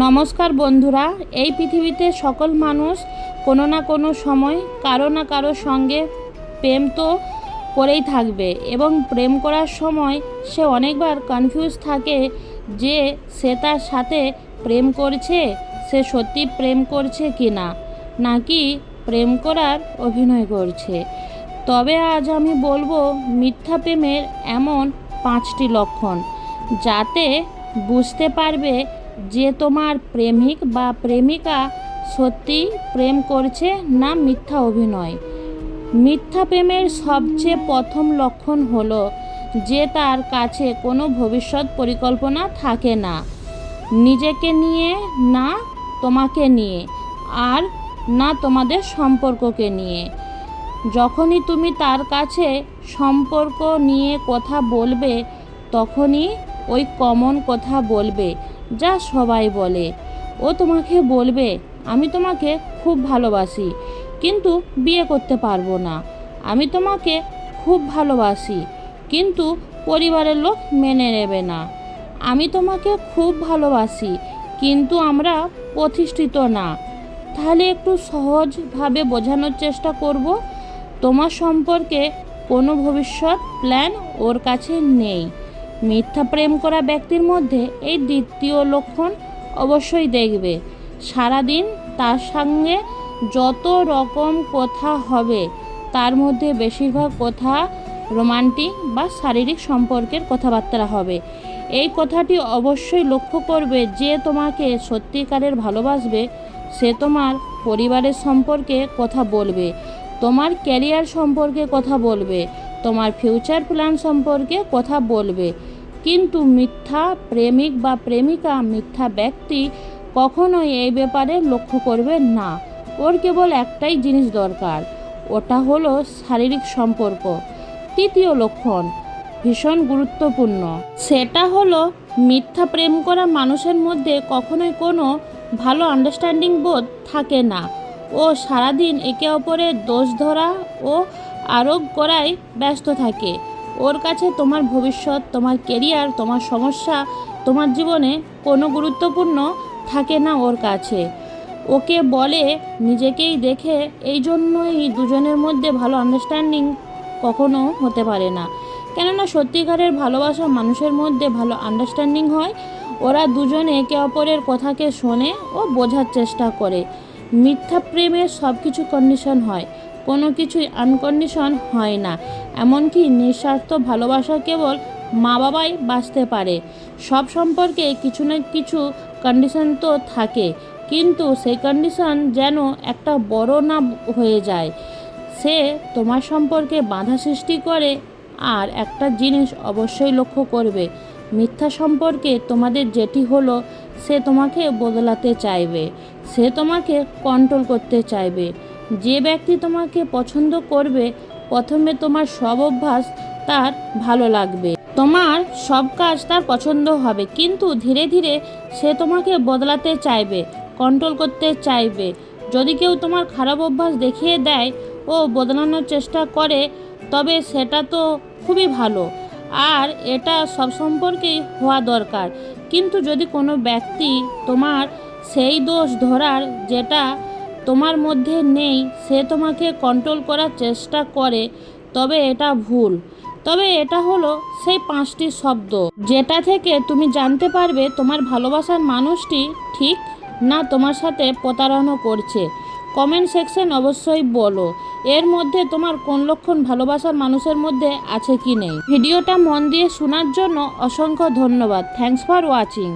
নমস্কার বন্ধুরা, এই পৃথিবীতে সকল মানুষ কোনো না কোনো সময় কারও না কারও সঙ্গে প্রেম তো করেই থাকবে এবং প্রেম করার সময় সে অনেকবার কনফিউজ থাকে যে সে তার সাথে প্রেম করছে, সে সত্যি প্রেম করছে কি না নাকি প্রেম করার অভিনয় করছে। তবে আজ আমি বলব মিথ্যা প্রেমের এমন পাঁচটি লক্ষণ, যাতে বুঝতে পারবে যে তোমার প্রেমিক বা প্রেমিকা সত্যি প্রেম করছে না মিথ্যা অভিনয়। মিথ্যা প্রেমের সবচেয়ে প্রথম লক্ষণ হলো যে তার কাছে কোনো ভবিষ্যৎ পরিকল্পনা থাকে না। নিজেকে নিয়ে, না তোমাকে নিয়ে, আর না তোমাদের সম্পর্ককে নিয়ে। যখনই তুমি তার কাছে সম্পর্ক নিয়ে কথা বলবে, তখনই ওই কমন কথা বলবে। যা সবাই বলে। ও তোমাকে বলবে, আমি তোমাকে খুব ভালোবাসি, কিন্তু বিয়ে করতে পারব না। আমি তোমাকে খুব ভালোবাসি, কিন্তু পরিবারের লোক মেনে নেবে না। আমি তোমাকে খুব ভালোবাসি, কিন্তু আমরা প্রতিষ্ঠিত না। তাহলে একটু সহজভাবে বোঝানোর চেষ্টা করব, তোমার সম্পর্কে কোনো ভবিষ্যৎ প্ল্যান ওর কাছে নেই। মিথ্যা প্রেম করা ব্যক্তির মধ্যে এই দ্বিতীয় লক্ষণ অবশ্যই দেখবে। সারাদিন তার সঙ্গে যত রকম কথা হবে, তার মধ্যে বেশিরভাগ কথা রোমান্টিক বা শারীরিক সম্পর্কের কথাবার্তা হবে। এই কথাটি অবশ্যই লক্ষ্য করবে যে তোমাকে সত্যিকারের ভালোবাসবে, সে তোমার পরিবারের সম্পর্কে কথা বলবে, তোমার ক্যারিয়ার সম্পর্কে কথা বলবে, তোমার ফিউচার প্ল্যান সম্পর্কে কথা বলবে। কিন্তু মিথ্যা প্রেমিক বা প্রেমিকা, মিথ্যা ব্যক্তি কখনোই এই ব্যাপারে লক্ষ্য করবে না। ওর কেবল একটাই জিনিস দরকার, ওটা হলো শারীরিক সম্পর্ক। তৃতীয় লক্ষণ, ভীষণ গুরুত্বপূর্ণ। সেটা হলো, মিথ্যা প্রেম করা মানুষের মধ্যে কখনোই কোনো ভালো আন্ডারস্ট্যান্ডিং বোধ থাকে না। ও সারাদিন একে অপরের দোষ ধরা ও আরোগ করায় ব্যস্ত থাকে। ওর কাছে তোমার ভবিষ্যৎ, তোমার কেরিয়ার তোমার সমস্যা, তোমার জীবনে কোনো গুরুত্বপূর্ণ থাকে না ওর কাছে। ওকে বলে নিজেকেই দেখে এই জন্যই দুজনের মধ্যে ভালো আন্ডারস্ট্যান্ডিং কখনো হতে পারে না। কেননা সত্যিকারের ভালোবাসা মানুষের মধ্যে ভালো আন্ডারস্ট্যান্ডিং হয়। ওরা দুজনে একে অপরের কথাকে শোনে ও বোঝার চেষ্টা করে। মিথ্যা প্রেমের সব কিছু কন্ডিশন হয়। কোনো কিছুই আনকন্ডিশন হয় না। এমনকি নিঃস্বার্থ ভালোবাসা কেবল মা বাবাই বাঁচতে পারে। সব সম্পর্কে কিছু না কিছু কন্ডিশন তো থাকে। কিন্তু সেই কন্ডিশন যেন একটা বড় না হয়ে যায়। সে তোমার সম্পর্কে বাধা সৃষ্টি করে আর একটা জিনিস অবশ্যই লক্ষ্য করবে। মিথ্যা সম্পর্কে তোমাদের যেটি হলো সে তোমাকে বদলাতে চাইবে, সে তোমাকে কন্ট্রোল করতে চাইবে। যে ব্যক্তি তোমাকে পছন্দ করবে, প্রথমে তোমার সব অভ্যাস তার ভালো লাগবে। তোমার সব কাজ তার পছন্দ হবে, কিন্তু ধীরে ধীরে সে তোমাকে বদলাতে চাইবে কন্ট্রোল করতে চাইবে। যদি কেউ তোমার খারাপ অভ্যাস দেখিয়ে দেয় ও বদলানোর চেষ্টা করে, তবে সেটা তো খুবই ভালো। আর এটা সব সম্পর্কেই হওয়া দরকার। কিন্তু যদি কোনো ব্যক্তি তোমার সেই দোষ ধরার যেটা তোমার মধ্যে নেই, সে তোমাকে কন্ট্রোল করার চেষ্টা করে, তবে এটা ভুল। তবে এটা হলো সেই পাঁচটি শব্দ। যেটা থেকে তুমি জানতে পারবে তোমার ভালোবাসার মানুষটি ঠিক না তোমার সাথে প্রতারণা করছে। কমেন্ট সেকশন অবশ্যই বলো। এর মধ্যে তোমার কোন লক্ষণ ভালোবাসার মানুষের মধ্যে আছে কি নেই? ভিডিওটা মন দিয়ে শোনার জন্য অসংখ্য ধন্যবাদ। Thanks for watching